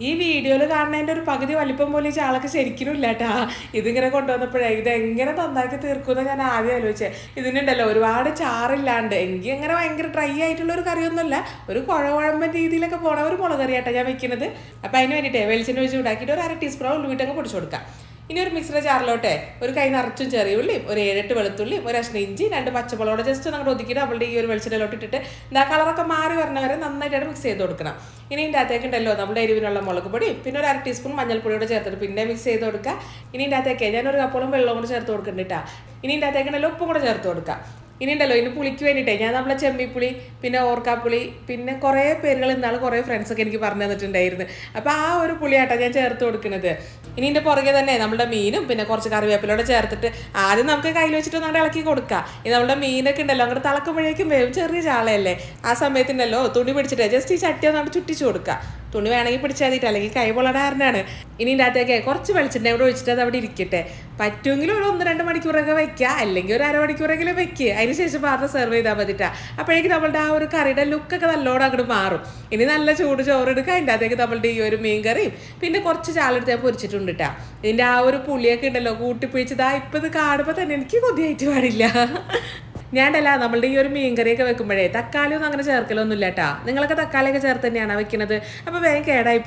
ഈ വീഡിയോയിൽ കാണുന്നതിന്റെ ഒരു പകുതി വലിപ്പം പോലും ഈ ചാളൊക്കെ ശരിക്കും ഇല്ല കേട്ടാ ഇതിങ്ങനെ കൊണ്ടുവന്നപ്പോഴേ ഇത് എങ്ങനെ നന്നാക്കി തീർക്കുമെന്ന് ഞാൻ ആദ്യം ആലോചിച്ചേ. ഇതിനുണ്ടല്ലോ ഒരുപാട് ചാറില്ലാണ്ട്. എനിക്ക് അങ്ങനെ ഭയങ്കര ഡ്രൈ ആയിട്ടുള്ള ഒരു കറിയൊന്നുമല്ല. ഒരു കുഴകുഴമ്പൻ രീതിയിലൊക്കെ പോണ ഒരു മുളക് കറിയാട്ടാ ഞാൻ വെക്കുന്നത്. അപ്പം അതിന് വേണ്ടിയിട്ടേ വെളിച്ചെണ്ണ ഒഴിച്ച് ഉണ്ടാക്കിയിട്ട് ഒരു അര ടീസ്പൂൺ ഉള്ളിട്ടങ്ങ് പൊടിച്ചു കൊടുക്കാം. ഇനി ഒരു മിക്സിയുടെ ചാറിലോട്ടെ ഒരു കൈ നിറച്ചും ചെറിയ ഉള്ളിയും ഒരു ഏഴെട്ട് വെളുത്തുള്ളിയും ഒരു അശ്ന ഇഞ്ചി രണ്ട് പച്ചമുളകോടെ ജസ്റ്റ് നമ്മൾ ഒതുക്കിയിട്ട് അവളുടെ ഈ ഒരു വെളിച്ചെണ്ണയിലോട്ട് ഇട്ടിട്ട് എന്താ കളറൊക്കെ മാറി വരണ വരെ നന്നായിട്ട് മിക്സ് ചെയ്ത് കൊടുക്കണം. ഇനി ഇതിന്റെ അകത്തേക്ക് ഉണ്ടല്ലോ നമ്മുടെ എരിവിനുള്ള മുളക് പൊടി പിന്നെ ഒരു അര ടീസ്പൂൺ മഞ്ഞൾപ്പൊടിയോടെ ചേർത്തിട്ട് പിന്നെ മിക്സ് ചെയ്ത് കൊടുക്കുക. ഇനി ഇതിന്റെ അകത്തേക്ക് ഞാൻ ഒരു കപ്പോളം വെള്ളവും കൂടെ ചേർത്ത് കൊടുക്കുന്നുണ്ട് ഇനി ഇതിന്റെ അകത്തേക്ക് ഉണ്ടല്ലോ ഉപ്പും കൂടെ ചേർത്ത് കൊടുക്കുക. ഇനി ഉണ്ടല്ലോ ഇനി പുളിക്ക് വേണ്ടിയിട്ടേ ഞാൻ നമ്മളെ ചെമ്മിപ്പുളി പിന്നെ ഓർക്കാപ്പുളി പിന്നെ കുറേ പേരുകൾ ഇന്നാൾ കുറേ ഫ്രണ്ട്സൊക്കെ എനിക്ക് പറഞ്ഞു തന്നിട്ടുണ്ടായിരുന്നു. അപ്പോൾ ആ ഒരു പുളിയാട്ടോ ഞാൻ ചേർത്ത് കൊടുക്കുന്നത് ഇനി ഇതിന്റെ പുറകെ തന്നെ നമ്മുടെ മീനും പിന്നെ കുറച്ച് കറിവേപ്പിലോടെ ചേർത്തിട്ട് ആദ്യം നമുക്ക് കയ്യിൽ വെച്ചിട്ട് ഒന്ന് ഇളക്കി കൊടുക്കുക ഇത് നമ്മുടെ മീനൊക്കെ ഉണ്ടല്ലോ അങ്ങോട്ട് തിളക്കുമ്പോഴേക്കും വേവും ചെറിയ ചാളയല്ലേ? ആ സമയത്തുണ്ടല്ലോ തുണി പിടിച്ചിട്ട് ജസ്റ്റ് ഈ ചട്ടി ഒന്ന് ചുറ്റിച്ചു കൊടുക്കുക തുണി വേണമെങ്കിൽ പിടിച്ചാൽ മതിയിട്ട് അല്ലെങ്കിൽ കൈ പൊള്ളടാറിനാണ് ഇനി ഇതിനകത്തേക്ക് കുറച്ച് വെളിച്ചെണ്ണ അവിടെ ഒഴിച്ചിട്ട് അത് അവിടെ ഇരിക്കട്ടെ. പറ്റുമെങ്കിൽ ഒരു ഒന്ന് രണ്ട് മണിക്കൂറൊക്കെ വെക്കുക അല്ലെങ്കിൽ ഒരു അരമണിക്കൂറെങ്കിലും വെക്കുക അതിന് ശേഷം പാത്രം സെർവ് ചെയ്താൽ മതിട്ടാ. അപ്പോഴേക്കും നമ്മളുടെ ആ ഒരു കറിയുടെ ലുക്കൊക്കെ നല്ലോണം അങ്ങോട്ട് മാറും. ഇനി നല്ല ചൂട് ചോറ് എടുക്കുക. അതിന്റെ അകത്തേക്ക് നമ്മളുടെ ഈ ഒരു മീൻ കറിയും പിന്നെ കുറച്ച് ചാളെടുത്ത് ഞാൻ പൊരിച്ചിട്ടുണ്ട് കേട്ടാ ഇതിന്റെ ആ ഒരു പുളിയൊക്കെ ഉണ്ടല്ലോ. കൂട്ടിപ്പിടിച്ചതാ ഇപ്പം ഇത് കാണുമ്പോൾ തന്നെ എനിക്ക് കൊതിയായിട്ട് പാടില്ല. ഞാണ്ടല്ല നമ്മളുടെ ഈ ഒരു മീൻകറിയൊക്കെ വെക്കുമ്പോഴേ തക്കാളി ഒന്നും അങ്ങനെ ചേർക്കലൊന്നുമില്ല കേട്ടാ നിങ്ങളൊക്കെ തക്കാളിയൊക്കെ ചേർത്ത് തന്നെയാണ് വെക്കുന്നത് അപ്പോൾ വേഗം കേടായി